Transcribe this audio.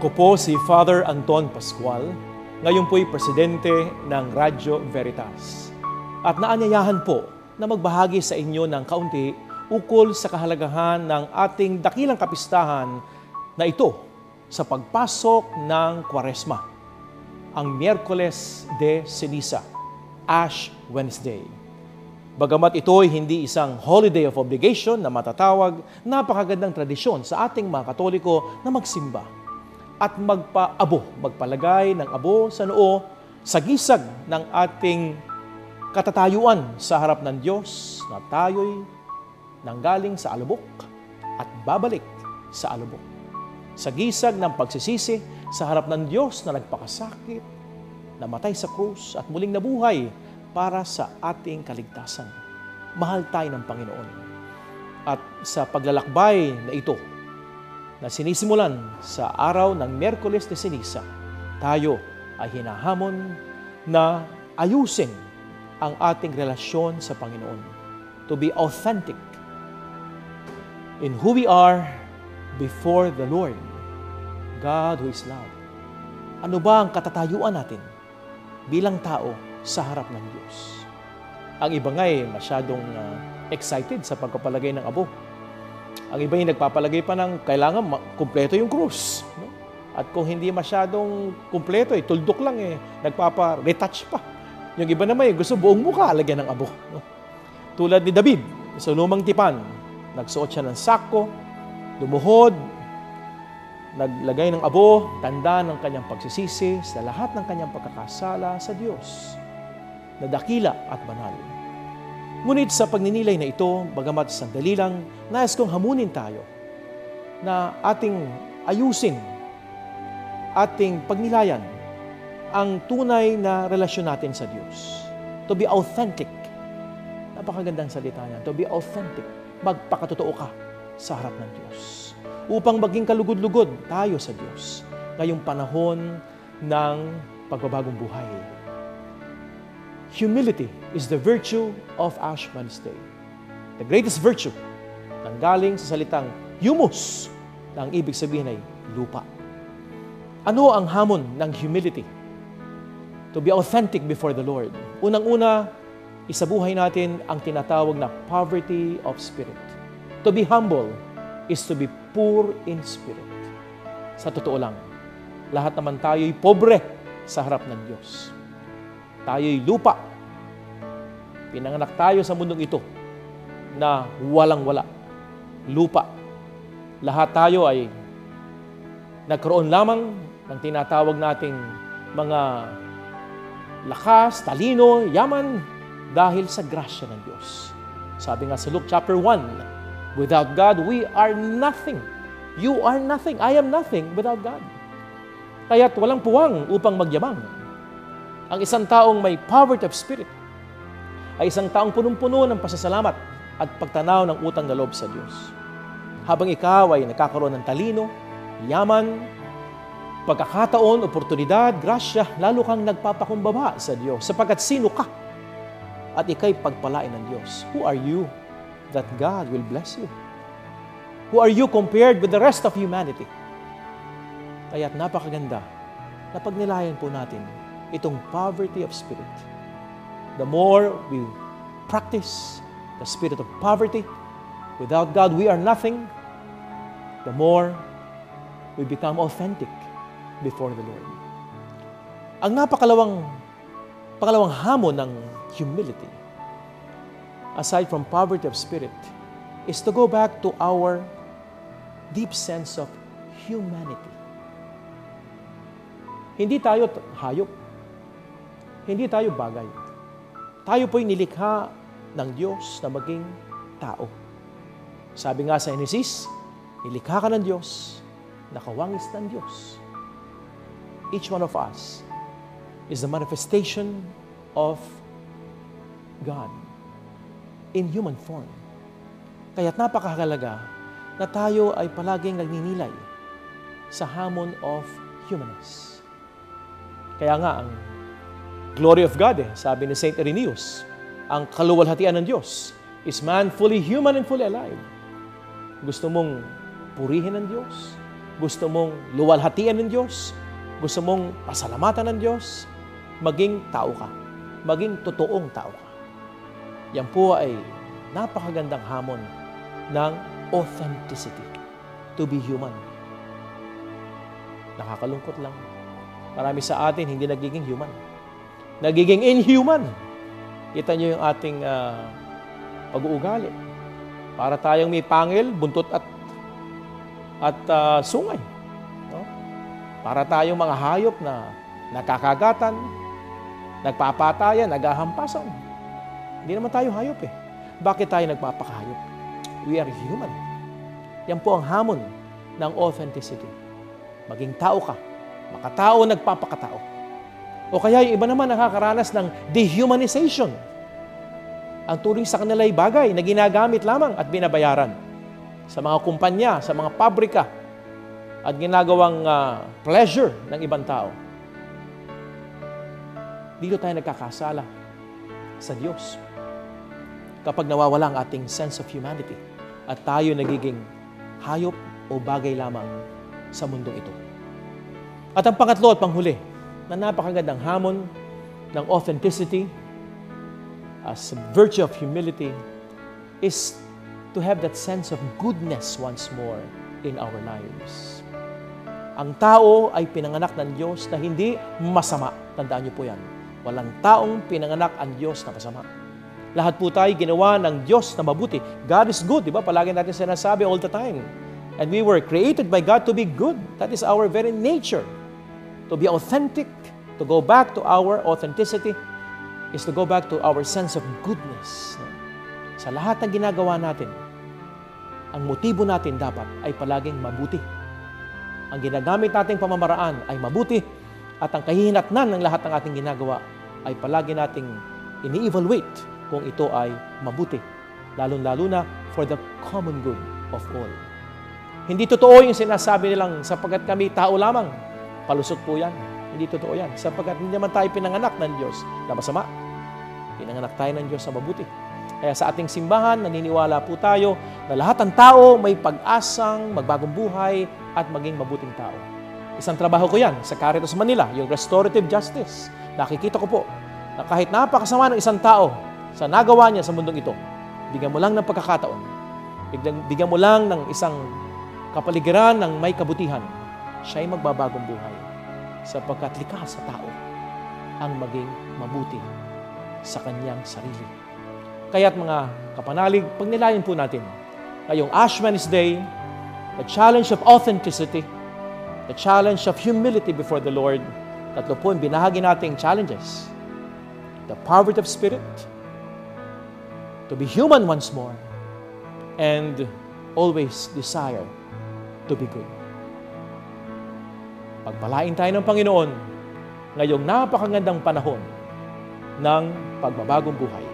Ako po si Father Anton Pascual, ngayon po'y presidente ng Radyo Veritas. At naanyayahan po na magbahagi sa inyo ng kaunti ukol sa kahalagahan ng ating dakilang kapistahan na ito sa pagpasok ng Kwaresma, ang Miyerkules de Ceniza, Ash Wednesday. Bagamat ito ay hindi isang holiday of obligation na matatawag, napakagandang tradisyon sa ating mga Katoliko na magsimba at magpaabo, magpalagay ng abo sa noo sa gisag ng ating katatayuan sa harap ng Diyos na tayo'y nanggaling sa alubok at babalik sa alubok. Sa gisag ng pagsisisi sa harap ng Diyos na nagpakasakit, namatay sa krus at muling nabuhay para sa ating kaligtasan. Mahal tayo ng Panginoon. At sa paglalakbay na ito, na sinisimulan sa araw ng Merkules de Ceniza, tayo ay hinahamon na ayusin ang ating relasyon sa Panginoon. To be authentic in who we are before the Lord, God who is love. Ano ba ang katatayuan natin bilang tao sa harap ng Diyos? Ang iba nga ay masyadong uh, excited sa pagpapalagay ng abo ang iba yung nagpapalagay pa ng kailangan kumpleto yung krus. No? At kung hindi masyadong kumpleto, eh, tuldok lang eh, nagpapa-retouch pa. Yung iba naman eh, gusto buong mukha lagyan ng abo. No? Tulad ni David, sa lumang tipan, nagsuot siya ng sako, lumuhod, naglagay ng abo, tanda ng kanyang pagsisisi sa lahat ng kanyang pagkakasala sa Diyos, na dakila at banal. Ngunit sa pagninilay na ito, bagamat sandali lang, nais kong hamunin tayo na ating ayusin, ating pagnilayan ang tunay na relasyon natin sa Diyos. To be authentic. Napakagandang salita niya. To be authentic. Magpakatotoo ka sa harap ng Diyos. Upang maging kalugod-lugod tayo sa Diyos ngayong panahon ng pagbabagong buhay. Humility is the virtue of Ash Wednesday. The greatest virtue nanggaling sa salitang humus na ang ibig sabihin ay lupa. Ano ang hamon ng humility? To be authentic before the Lord. Unang-una, isabuhay natin ang tinatawag na poverty of spirit. To be humble is to be poor in spirit. Sa totoo lang, lahat naman tayo'y pobre sa harap ng Diyos tayo'y lupa. Pinanganak tayo sa mundong ito na walang-wala. Lupa. Lahat tayo ay nagkaroon lamang ng tinatawag nating mga lakas, talino, yaman dahil sa grasya ng Diyos. Sabi nga sa Luke chapter 1, without God, we are nothing. You are nothing. I am nothing without God. Kaya't walang puwang upang magyamang ang isang taong may poverty of spirit ay isang taong punong-puno ng pasasalamat at pagtanaw ng utang na loob sa Diyos. Habang ikaw ay nakakaroon ng talino, yaman, pagkakataon, oportunidad, grasya, lalo kang nagpapakumbaba sa Diyos sapagkat sino ka at ikay pagpalain ng Diyos. Who are you that God will bless you? Who are you compared with the rest of humanity? Kaya't napakaganda na pagnilayan po natin itong poverty of spirit. The more we practice the spirit of poverty, without God we are nothing, the more we become authentic before the Lord. Ang napakalawang pangalawang hamon ng humility, aside from poverty of spirit, is to go back to our deep sense of humanity. Hindi tayo hayop. Hindi tayo bagay. Tayo po'y nilikha ng Diyos na maging tao. Sabi nga sa Genesis, nilikha ka ng Diyos, nakawangis ng Diyos. Each one of us is the manifestation of God in human form. Kaya't napakahalaga na tayo ay palaging nagninilay sa hamon of humanness. Kaya nga, ang glory of God eh. Sabi ni St. Irenaeus, ang kaluwalhatian ng Diyos is man fully human and fully alive. Gusto mong purihin ng Diyos? gusto mong luwalhatian ng Diyos, gusto mong pasalamatan ng Diyos, maging tao ka. Maging totoong tao ka. Yan po ay napakagandang hamon ng authenticity. To be human. Nakakalungkot lang. Marami sa atin hindi nagiging human. Nagiging inhuman. Kita niyo yung ating uh, pag-uugali. Para tayong may pangil, buntot at at uh, sungay. No? Para tayong mga hayop na nakakagatan, nagpapatayan, nagahampasan. Hindi naman tayo hayop eh. Bakit tayo nagpapakahayop? We are human. Yan po ang hamon ng authenticity. Maging tao ka. Makatao, nagpapakatao. O kaya yung iba naman nakakaranas ng dehumanization. Ang turing sa kanila ay bagay na ginagamit lamang at binabayaran sa mga kumpanya, sa mga pabrika, at ginagawang uh, pleasure ng ibang tao. Dito tayo nagkakasala sa Diyos. Kapag nawawala ang ating sense of humanity at tayo nagiging hayop o bagay lamang sa mundong ito. At ang pangatlo at panghuli, na napakagandang hamon ng authenticity as a virtue of humility is to have that sense of goodness once more in our lives. Ang tao ay pinanganak ng Diyos na hindi masama. Tandaan niyo po yan. Walang taong pinanganak ang Diyos na masama. Lahat po tayo ginawa ng Diyos na mabuti. God is good, di ba? Palagi natin sinasabi all the time. And we were created by God to be good. That is our very nature. To be authentic, to go back to our authenticity, is to go back to our sense of goodness. Sa lahat ng ginagawa natin, ang motibo natin dapat ay palaging mabuti. Ang ginagamit nating pamamaraan ay mabuti at ang kahihinatnan ng lahat ng ating ginagawa ay palagi nating ini-evaluate kung ito ay mabuti. Lalong-lalo na for the common good of all. Hindi totoo yung sinasabi nilang sapagkat kami tao lamang. Palusot po yan. Hindi totoo yan. Sapagkat hindi naman tayo pinanganak ng Diyos na masama. Pinanganak tayo ng Diyos na mabuti. Kaya sa ating simbahan, naniniwala po tayo na lahat ng tao may pag-asang magbagong buhay at maging mabuting tao. Isang trabaho ko yan sa Caritas Manila, yung restorative justice. Nakikita ko po na kahit napakasama ng isang tao sa nagawa niya sa mundong ito, bigyan mo lang ng pagkakataon, bigyan, bigyan mo lang ng isang kapaligiran ng may kabutihan, siya ay magbabagong buhay sapagkat likas sa tao ang maging mabuti sa kanyang sarili. Kaya't mga kapanalig, pagnilayan po natin ngayong Ash Wednesday, the challenge of authenticity, the challenge of humility before the Lord, tatlo po ang binahagi nating challenges. The poverty of spirit, to be human once more, and always desire to be good. Pagpalain tayo ng Panginoon ngayong napakagandang panahon ng pagbabagong buhay.